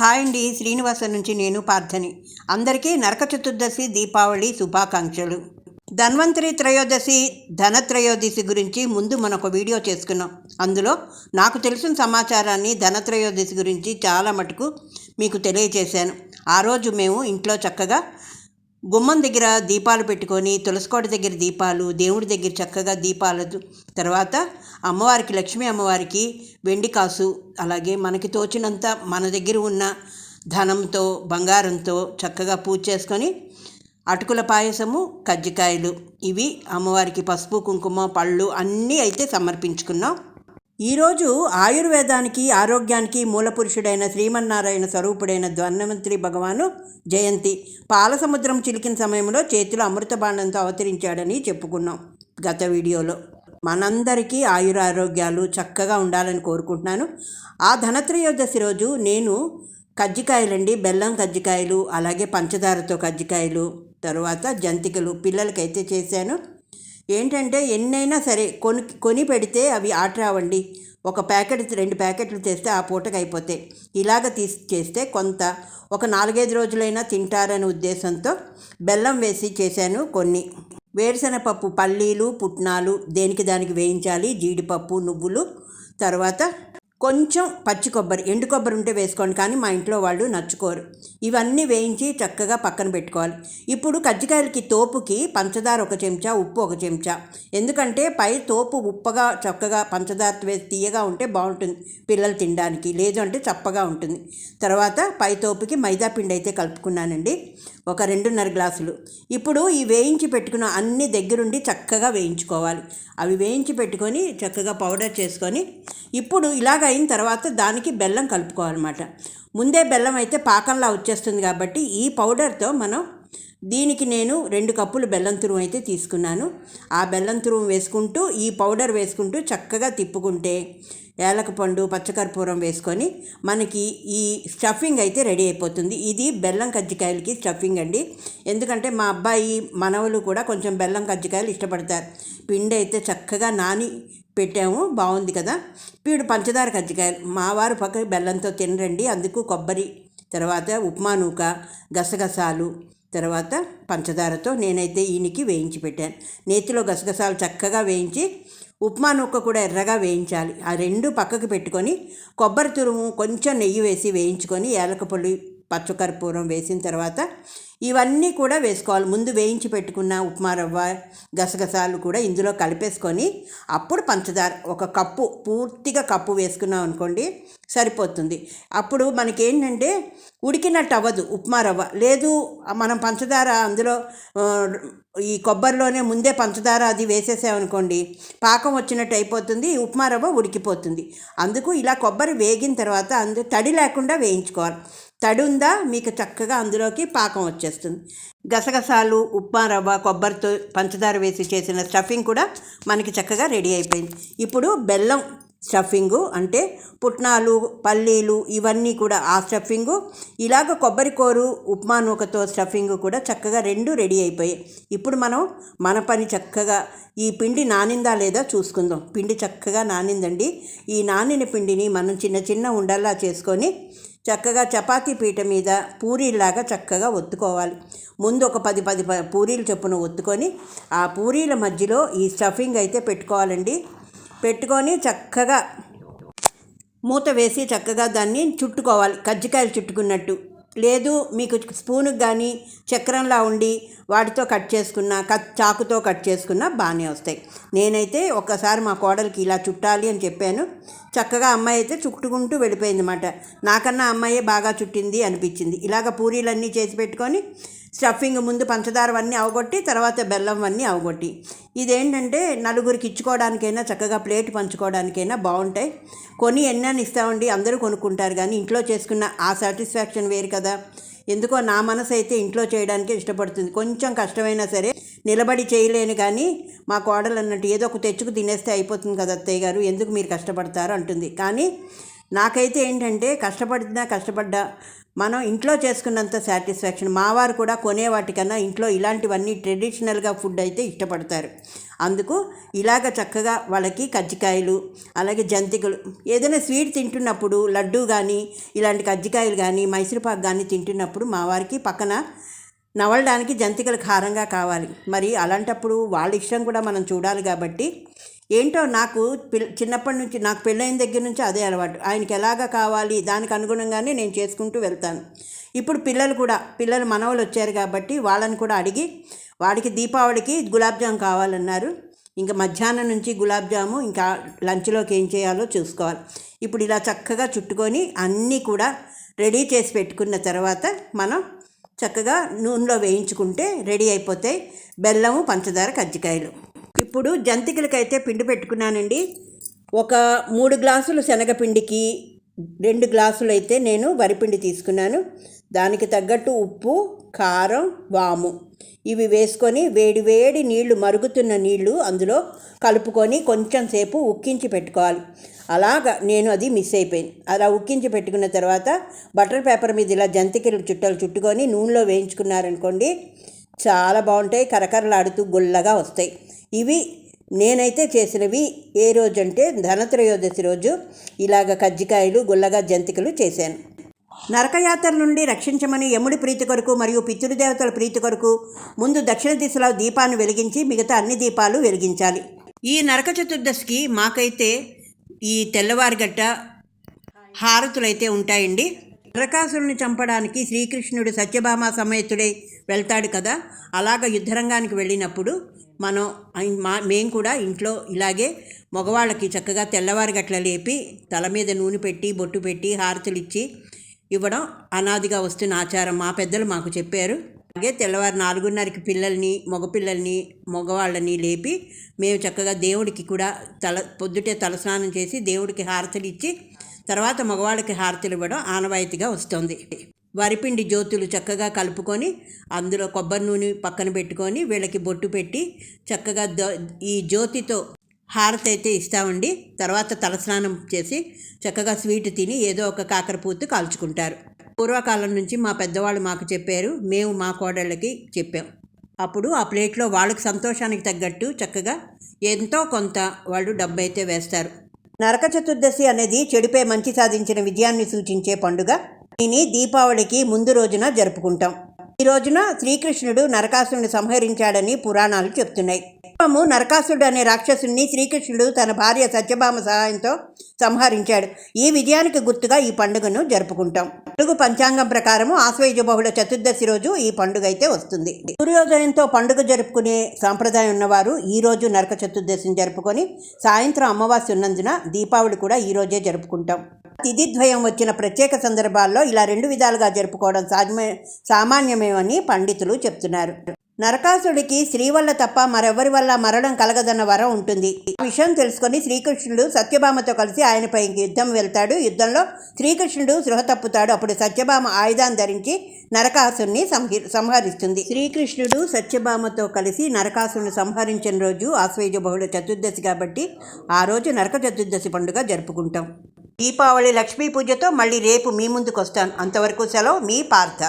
Hi అండి. శ్రీనివాసన్ నుంచి నేను పార్థని. అందరికీ నరక చతుర్దశి దీపావళి శుభాకాంక్షలు. ధన్వంతరి త్రయోదశి ధనత్రయోదశి గురించి ముందు మనం ఒక వీడియో చేసుకున్నాం. అందులో నాకు తెలిసిన సమాచారాన్ని ధనత్రయోదశి గురించి చాలా మటుకు మీకు తెలియజేశాను. ఆ రోజు మేము ఇంట్లో చక్కగా గుమ్మం దగ్గర దీపాలు పెట్టుకొని తులసికోట దగ్గర దీపాలు దేవుడి దగ్గర చక్కగా దీపాలు తర్వాత అమ్మవారికి లక్ష్మీ అమ్మవారికి వెండి కాసు అలాగే మనకి తోచినంత మన దగ్గర ఉన్న ధనంతో బంగారంతో చక్కగా పూజ చేసుకొని అటుకుల పాయసము కజ్జికాయలు ఇవి అమ్మవారికి పసుపు కుంకుమ పళ్ళు అన్నీ అయితే సమర్పించుకున్నాం. ఈరోజు ఆయుర్వేదానికి ఆరోగ్యానికి మూలపురుషుడైన శ్రీమన్నారాయణ స్వరూపుడైన ధన్వంతరి భగవాను జయంతి. పాలసముద్రం చిలికిన సమయంలో చేతిలో అమృత బాణంతో అవతరించాడని చెప్పుకున్నాం గత వీడియోలో. మనందరికీ ఆయురారోగ్యాలు చక్కగా ఉండాలని కోరుకుంటున్నాను. ఆ ధనత్రయోదశి రోజు నేను కజ్జికాయలండి బెల్లం కజ్జికాయలు అలాగే పంచదారతో కజ్జికాయలు తర్వాత జంతికలు పిల్లలకైతే చేశాను. ఏంటంటే ఎన్నైనా సరే కొని కొని పెడితే అవి ఆట రావండి ఒక ప్యాకెట్ రెండు ప్యాకెట్లు తెస్తే ఆ పూటకి అయిపోతాయి ఇలాగ తీసి చేస్తే కొంత ఒక నాలుగైదు రోజులైనా తింటారనే ఉద్దేశంతో బెల్లం వేసి చేశాను కొన్ని. వేరుశనగపప్పు పల్లీలు పుట్నాలు దేనికి దానికి వేయించాలి? జీడిపప్పు నువ్వులు తర్వాత కొంచెం పచ్చి కొబ్బరి ఎండు కొబ్బరి ఉంటే వేసుకోండి కానీ మా ఇంట్లో వాళ్ళు నచ్చుకోరు. ఇవన్నీ వేయించి చక్కగా పక్కన పెట్టుకోవాలి. ఇప్పుడు కజ్జికాయలకి తోపుకి పంచదార ఒక చెంచా ఉప్పు ఒక చెంచా. ఎందుకంటే పై తోపు ఉప్పగా చక్కగా పంచదార వేసి తీయగా ఉంటే బాగుంటుంది పిల్లలు తినడానికి. లేదు అంటే చప్పగా ఉంటుంది. తర్వాత పై తోపుకి మైదా పిండి అయితే కలుపుకున్నానండి. ఒక రెండున్నర గ్లాసులు. ఇప్పుడు ఈ వేయించి పెట్టుకున్న అన్ని దగ్గరుండి చక్కగా వేయించుకోవాలి. అవి వేయించి పెట్టుకొని చక్కగా పౌడర్ చేసుకొని ఇప్పుడు ఇలాగ అయిన తర్వాత దానికి బెల్లం కలుపుకోవాలన్నమాట. ముందే బెల్లం అయితే పాకంలా వచ్చేస్తుంది కాబట్టి ఈ పౌడర్తో మనం దీనికి నేను రెండు కప్పులు బెల్లం తురుము అయితే తీసుకున్నాను. ఆ బెల్లం తురుము వేసుకుంటూ ఈ పౌడర్ వేసుకుంటూ చక్కగా తిప్పుకుంటే ఏలకపండు పచ్చకర్పూరం వేసుకొని మనకి ఈ స్టఫింగ్ అయితే రెడీ అయిపోతుంది. ఇది బెల్లం కజ్జికాయలకి స్టఫింగ్ అండి. ఎందుకంటే మా అబ్బాయి మనవలు కూడా కొంచెం బెల్లం కజ్జికాయలు ఇష్టపడతారు. పిండి అయితే చక్కగా నాని పెట్టాము బాగుంది కదా. ఇప్పుడు పంచదార కజ్జికాయలు. మా వారు పక్క బెల్లంతో తినరండి. అందుకు కొబ్బరి తర్వాత ఉప్మా నూక గసగసాలు తర్వాత పంచదారతో నేనైతే ఈయనకి వేయించి పెట్టాను. నేతిలో గసగసాలు చక్కగా వేయించి ఉప్మా నూక కూడా ఎర్రగా వేయించాలి. ఆ రెండు పక్కకు పెట్టుకొని కొబ్బరి తురుము కొంచెం నెయ్యి వేసి వేయించుకొని ఏలకపొడి పచ్చకర్పూరం వేసిన తర్వాత ఇవన్నీ కూడా వేసుకోవాలి. ముందు వేయించి పెట్టుకున్న ఉప్మా రవ్వ గసగసాలు కూడా ఇందులో కలిపేసుకొని అప్పుడు పంచదార ఒక కప్పు పూర్తిగా కప్పు వేసుకున్నాం అనుకోండి సరిపోతుంది. అప్పుడు మనకేంటంటే ఉడికినట్టు అవ్వదు ఉప్మా రవ్వ. లేదు మనం పంచదార అందులో ఈ కొబ్బరిలోనే ముందే పంచదార అది వేసేసామనుకోండి పాకం వచ్చినట్టు అయిపోతుంది ఉప్మా రవ్వ ఉడికిపోతుంది. అందుకు ఇలా కొబ్బరి వేగిన తర్వాత అందు తడి లేకుండా వేయించుకోవాలి. తడి ఉందా? మీకు చక్కగా అందులోకి పాకం వచ్చేస్తుంది. గసగసాలు ఉప్మా రవ్వ కొబ్బరితో పంచదార వేసి చేసిన స్టఫింగ్ కూడా మనకి చక్కగా రెడీ అయిపోయింది. ఇప్పుడు బెల్లం స్టఫింగు అంటే పుట్నాలు పల్లీలు ఇవన్నీ కూడా ఆ స్టఫింగు ఇలాగ కొబ్బరి కోరు ఉప్మా నూకతో స్టఫింగు కూడా చక్కగా రెండు రెడీ అయిపోయాయి. ఇప్పుడు మనం మన పని చక్కగా ఈ పిండి నానిందా లేదా చూసుకుందాం. పిండి చక్కగా నానిందండి. ఈ నానిన పిండిని మనం చిన్న చిన్న ఉండల్లా చేసుకొని చక్కగా చపాతీ పీట మీద పూరీలాగా చక్కగా ఒత్తుకోవాలి. ముందు ఒక పది పది పూరీలు చొప్పున ఒత్తుకొని ఆ పూరీల మధ్యలో ఈ స్టఫింగ్ అయితే పెట్టుకోవాలండి. పెట్టుకొని చక్కగా మూత వేసి చక్కగా దాన్ని చుట్టుకోవాలి. కజ్జికాయలు చుట్టుకున్నట్టు. లేదు మీకు స్పూన్కి కానీ చక్రంలా ఉండి వాటితో కట్ చేసుకున్న కట్ చాకుతో కట్ చేసుకున్న బాగానే వస్తాయి. నేనైతే ఒక్కసారి మా కోడలికి ఇలా చుట్టాలి అని చెప్పాను. చక్కగా అమ్మాయి అయితే చుట్టుకుంటూ వెళ్ళిపోయింది అనమాట నాకన్నా అమ్మాయే బాగా చుట్టింది అనిపించింది. ఇలాగ పూరీలన్నీ చేసి పెట్టుకొని స్టఫింగ్ ముందు పంచదారవన్నీ అవగొట్టి తర్వాత బెల్లం అన్నీ అవగొట్టి. ఇదేంటంటే నలుగురికి ఇచ్చుకోవడానికైనా చక్కగా ప్లేట్ పంచుకోవడానికైనా బాగుంటాయి. కొని ఎన్నని ఇస్తామండి? అందరూ కొనుక్కుంటారు కానీ ఇంట్లో చేసుకున్న ఆ సాటిస్ఫాక్షన్ వేరు కదా. ఎందుకో నా మనసు అయితే ఇంట్లో చేయడానికి ఇష్టపడుతుంది. కొంచెం కష్టమైనా సరే నిలబడి చేయలేను కానీ మా కోడలు అన్నట్టు ఏదో ఒక తెచ్చుకు తినేస్తే అయిపోతుంది కదా అత్తయ్య గారు. ఎందుకు మీరు కష్టపడతారు? అంటుంది. కానీ నాకైతే ఏంటంటే కష్టపడినా కష్టపడ్డా మనం ఇంట్లో చేసుకున్నంత సాటిస్ఫాక్షన్. మావారు కూడా కొనే వాటికన్నా ఇంట్లో ఇలాంటివన్నీ ట్రెడిషనల్గా ఫుడ్ అయితే ఇష్టపడతారు. అందుకు ఇలాగ చక్కగా వాళ్ళకి కజ్జికాయలు అలాగే జంతికలు ఏదైనా స్వీట్ తింటున్నప్పుడు లడ్డు కానీ ఇలాంటి కజ్జికాయలు కానీ మైసూరుపాకు కానీ తింటున్నప్పుడు మా వారికి పక్కన నవలడానికి జంతికలు కారంగా కావాలి. మరి అలాంటప్పుడు వాళ్ళ ఇష్టం కూడా మనం చూడాలి కాబట్టి ఏంటో నాకు పిల్ చిన్నప్పటి నుంచి నాకు పెళ్ళైన దగ్గర నుంచి అదే అలవాటు. ఆయనకి ఎలాగ కావాలి దానికి అనుగుణంగానే నేను చేసుకుంటూ వెళ్తాను. ఇప్పుడు పిల్లలు కూడా పిల్లలు మనవలు వచ్చారు కాబట్టి వాళ్ళని కూడా అడిగి వాడికి దీపావళికి గులాబ్ జామ్ కావాలన్నారు. ఇంకా మధ్యాహ్నం నుంచి గులాబ్ జాము ఇంకా లంచ్లోకి ఏం చేయాలో చూసుకోవాలి. ఇప్పుడు ఇలా చక్కగా చుట్టుకొని అన్నీ కూడా రెడీ చేసి పెట్టుకున్న తర్వాత మనం చక్కగా నూనెలో వేయించుకుంటే రెడీ అయిపోతాయి బెల్లము పంచదార కజ్జికాయలు. ఇప్పుడు జంతికలకైతే పిండి పెట్టుకున్నానండి. ఒక మూడు గ్లాసులు శనగపిండికి రెండు గ్లాసులు అయితే నేను వరిపిండి తీసుకున్నాను. దానికి తగ్గట్టు ఉప్పు కారం వాము. ఇవి వేసుకొని వేడి వేడి నీళ్ళు మరుగుతున్న నీళ్ళు అందులో కలుపుకొని కొంచెం సేపు ఉక్కించి పెట్టుకోవాలి. అలాగా నేను అది మిస్ అయిపోయింది. అలా ఉక్కించి పెట్టుకున్న తర్వాత బటర్ పేపర్ మీద ఇలా జంతికలు చుట్టలు చుట్టుకొని నూనెలో వేయించుకున్నారనుకోండి చాలా బాగుంటాయి కరకరలాడుతూ గుల్లగా వస్తాయి. ఇవి నేనైతే చేసినవి ఏ రోజు అంటే ధనత్రయోదశి రోజు ఇలాగ కజ్జికాయలు గుల్లగా జంతికలు చేశాను. నరకయాత్ర నుండి రక్షించమని యముడి ప్రీతి కొరకు మరియు పితృదేవతల ప్రీతి కొరకు ముందు దక్షిణ దిశలో దీపాన్ని వెలిగించి మిగతా అన్ని దీపాలు వెలిగించాలి. ఈ నరక చతుర్దశికి మాకైతే ఈ తెల్లవారిగట్ట హారతులైతే ఉంటాయండి. నరకాసురుని చంపడానికి శ్రీకృష్ణుడు సత్యభామ సమేతుడై వెళ్తాడు కదా? అలాగ యుద్ధరంగానికి వెళ్ళినప్పుడు మనం మా మేము కూడా ఇంట్లో ఇలాగే మగవాళ్ళకి చక్కగా తెల్లవారి గట్ల లేపి తల మీద నూనె పెట్టి బొట్టు పెట్టి హారతులు ఇచ్చి ఇవ్వడం అనాదిగా వస్తున్న ఆచారం మా పెద్దలు మాకు చెప్పారు. అలాగే తెల్లవారు నాలుగున్నరకి పిల్లల్ని మగపిల్లల్ని మగవాళ్ళని లేపి మేము చక్కగా దేవుడికి కూడా తల పొద్దుటే తలస్నానం చేసి దేవుడికి హారతులు ఇచ్చి తర్వాత మగవాళ్ళకి హారతులు ఇవ్వడం ఆనవాయితీగా వస్తుంది. వరిపిండి జ్యోతులు చక్కగా కలుపుకొని అందులో కొబ్బరి నూనె పక్కన పెట్టుకొని వీళ్ళకి బొట్టు పెట్టి చక్కగా ఈ జ్యోతితో హారతి అయితే ఇస్తామండి. తర్వాత తలస్నానం చేసి చక్కగా స్వీట్ తిని ఏదో ఒక కాకరపూత కాల్చుకుంటారు. పూర్వకాలం నుంచి మా పెద్దవాళ్ళు మాకు చెప్పారు మేము మా కోడళ్ళకి చెప్పాం. అప్పుడు ఆ ప్లేట్లో వాళ్ళకి సంతోషానికి తగ్గట్టు చక్కగా ఎంతో కొంత వాళ్ళు డబ్బు అయితే వేస్తారు. నరక చతుర్దశి అనేది చెడుపై మంచి సాధించిన విజయాన్ని సూచించే పండుగ. దీని దీపావళికి ముందు రోజున జరుపుకుంటాం. ఈ రోజున శ్రీకృష్ణుడు నరకాసురుని సంహరించాడని పురాణాలు చెప్తున్నాయి. పూర్వము నరకాసురుడు అనే రాక్షసుని శ్రీకృష్ణుడు తన భార్య సత్యభామ సహాయంతో సంహరించాడు. ఈ విజయానికి గుర్తుగా ఈ పండుగను జరుపుకుంటాం. తెలుగు పంచాంగం ప్రకారము ఆశ్వయుజ బహుళ చతుర్దశి రోజు ఈ పండుగ అయితే వస్తుంది. సూర్యోదయంతో పండుగ జరుపుకునే సాంప్రదాయం ఉన్నవారు ఈ రోజు నరక చతుర్దశిని జరుపుకొని సాయంత్రం అమావాస్య ఉన్నందున దీపావళి కూడా ఈ రోజే జరుపుకుంటాం. తిథిద్వయం వచ్చిన ప్రత్యేక సందర్భాల్లో ఇలా రెండు విధాలుగా జరుపుకోవడం సాధ్యమే సామాన్యమేమని పండితులు చెప్తున్నారు. నరకాసుడికి స్త్రీ వల్ల తప్ప మరెవరి వల్ల మరణం కలగదన్న వరం ఉంటుంది. ఈ విషయం తెలుసుకొని శ్రీకృష్ణుడు సత్యభామతో కలిసి ఆయనపై యుద్ధం వెళ్తాడు. యుద్ధంలో శ్రీకృష్ణుడు సృహ తప్పుతాడు. అప్పుడు సత్యభామ ఆయుధాన్ని ధరించి నరకాసుని సంహి సంహరిస్తుంది. శ్రీకృష్ణుడు సత్యభామతో కలిసి నరకాసుని సంహరించిన రోజు ఆశ్వేజ బహుళ చతుర్దశి కాబట్టి ఆ రోజు నరక చతుర్దశి పండుగ జరుపుకుంటాం. దీపావళి లక్ష్మీ పూజతో మళ్ళీ రేపు మీ ముందుకు వస్తాను అంతవరకు సెలవు మీ పార్థ.